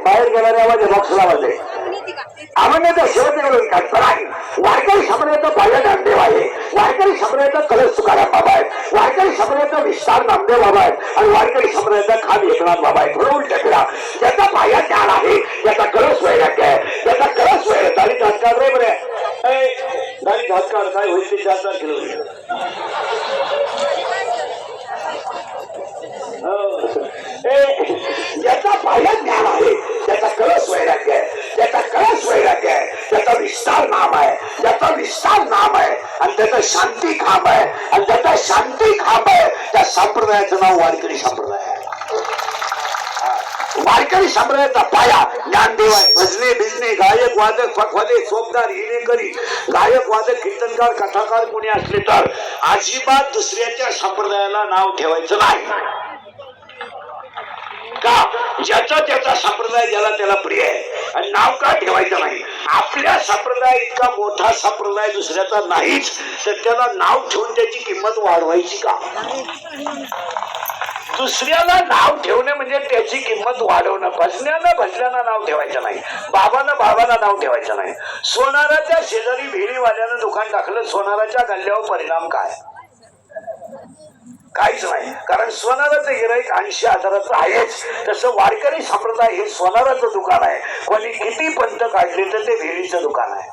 बाहेर गेणारे आवाज बॉक्सला आवाज आहे अभंगाचा शेवट निवडून कल्पना आहे वारकरी शबराचा बाह्य नामदेव आहे वारकरी शबराचा कलश तुकाराम बाबा आहे वारकरी शबराचा विस्तार नामदेव बाबा आहे आणि वारकरी शबराचा खान एकनाथ बाबा आहे थोडं उलट फिरा दाढी काय होईल ते चार चार होईल. हो. ज्याचा बाह्य ज्ञान आहे? त्याचा कळस वैराग्य आहे. त्याचा कळस वैराग्य आहे. त्याचा विस्तार नाम आहे. त्याचा विस्तार नाम आहे. आणि त्याचा शांती खांब आहे. आणि त्याचा शांती खांब आहे. त्या संप्रदायाचं नाव वारकरी संप्रदाय आहे. वारकरी संप्रदायाचा पाया. ज्ञानदेव भजने बिजने गायक वादक फकवादे सोपदार हिरेकरी गायक वादक कीर्तनकार कथाकार कोणी असले तर अजिबात दुसऱ्याच्या संप्रदायाला नाव ठेवायचं नाही. का? ज्याचा त्याचा संप्रदाय ज्याला त्याला प्रिय आहे. आणि नाव का ठेवायचं नाही? आपल्या संप्रदाय इतका मोठा संप्रदाय दुसऱ्याचा नाहीच तर त्याला नाव ठेवून त्याची किंमत वाढवायची का? दुसऱ्याला नाव ठेवणे म्हणजे त्याची किंमत वाढवणं. भजण्यानं भजल्यानं नाव ठेवायचं नाही. बाबानं बाबाला नाव ठेवायचं नाही. सोनाराच्या शेजारी भिडीवाल्यानं दुकान टाकलं सोनाराच्या गल्ल्यावर परिणाम काय? काहीच नाही. कारण सोनाराचं गिराईक ऐंशी हजाराचं आहेच. तसं वारकरी संप्रदाय हे सोनाराचं दुकान आहे. कोणी किती पंत काढले तर ते भेडीचं दुकान आहे.